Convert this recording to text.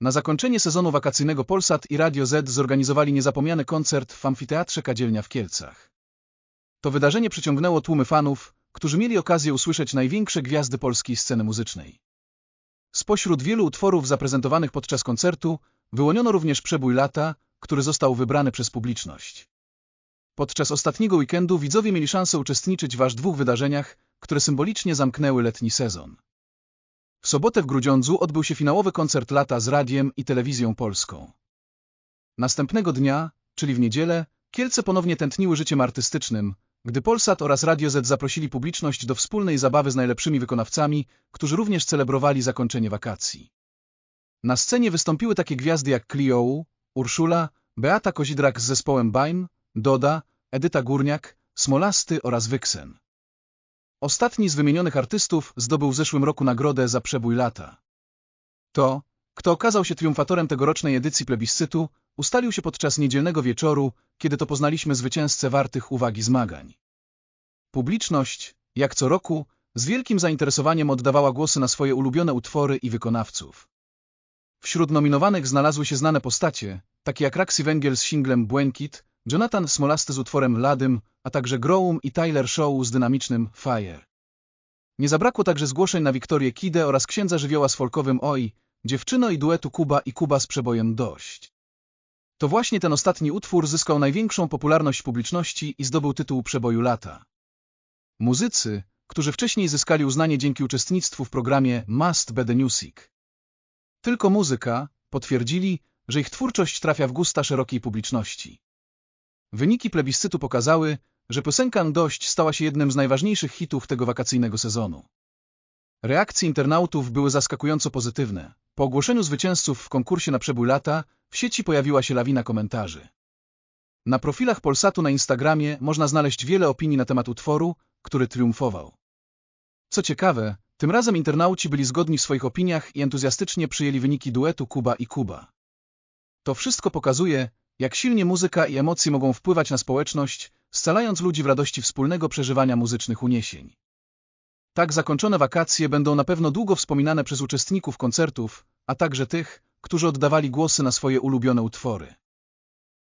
Na zakończenie sezonu wakacyjnego Polsat i Radio Z zorganizowali niezapomniany koncert w Amfiteatrze Kadzielnia w Kielcach. To wydarzenie przyciągnęło tłumy fanów, którzy mieli okazję usłyszeć największe gwiazdy polskiej sceny muzycznej. Spośród wielu utworów zaprezentowanych podczas koncertu wyłoniono również Przebój lata, który został wybrany przez publiczność. Podczas ostatniego weekendu widzowie mieli szansę uczestniczyć w aż dwóch wydarzeniach, które symbolicznie zamknęły letni sezon. W sobotę w Grudziądzu odbył się finałowy koncert lata z radiem i telewizją polską. Następnego dnia, czyli w niedzielę, Kielce ponownie tętniły życiem artystycznym, gdy Polsat oraz Radio Z zaprosili publiczność do wspólnej zabawy z najlepszymi wykonawcami, którzy również celebrowali zakończenie wakacji. Na scenie wystąpiły takie gwiazdy jak Clio, Urszula, Beata Kozidrak z zespołem Baim, Doda, Edyta Górniak, Smolasty oraz Wyksen. Ostatni z wymienionych artystów zdobył w zeszłym roku nagrodę za przebój lata. To, kto okazał się triumfatorem tegorocznej edycji plebiscytu, ustalił się podczas niedzielnego wieczoru, kiedy to poznaliśmy zwycięzcę wartych uwagi zmagań. Publiczność, jak co roku, z wielkim zainteresowaniem oddawała głosy na swoje ulubione utwory i wykonawców. Wśród nominowanych znalazły się znane postacie, takie jak Raxi Węgiel z singlem Błękit, Jonathan Smolasty z utworem Ladym, a także Groum i Tyler Show z dynamicznym Fire. Nie zabrakło także zgłoszeń na Wiktorię Kidę oraz księdza żywioła z folkowym Oi, dziewczyno i duetu Kuba i Kuba z przebojem Dość. To właśnie ten ostatni utwór zyskał największą popularność publiczności i zdobył tytuł przeboju lata. Muzycy, którzy wcześniej zyskali uznanie dzięki uczestnictwu w programie Must Be The Music. Tylko muzyka, potwierdzili, że ich twórczość trafia w gusta szerokiej publiczności. Wyniki plebiscytu pokazały, że piosenka Dość stała się jednym z najważniejszych hitów tego wakacyjnego sezonu. Reakcje internautów były zaskakująco pozytywne. Po ogłoszeniu zwycięzców w konkursie na przebój lata w sieci pojawiła się lawina komentarzy. Na profilach Polsatu na Instagramie można znaleźć wiele opinii na temat utworu, który triumfował. Co ciekawe, tym razem internauci byli zgodni w swoich opiniach i entuzjastycznie przyjęli wyniki duetu Kuba i Kuba. To wszystko pokazuje, jak silnie muzyka i emocje mogą wpływać na społeczność, scalając ludzi w radości wspólnego przeżywania muzycznych uniesień. Tak zakończone wakacje będą na pewno długo wspominane przez uczestników koncertów, a także tych, którzy oddawali głosy na swoje ulubione utwory.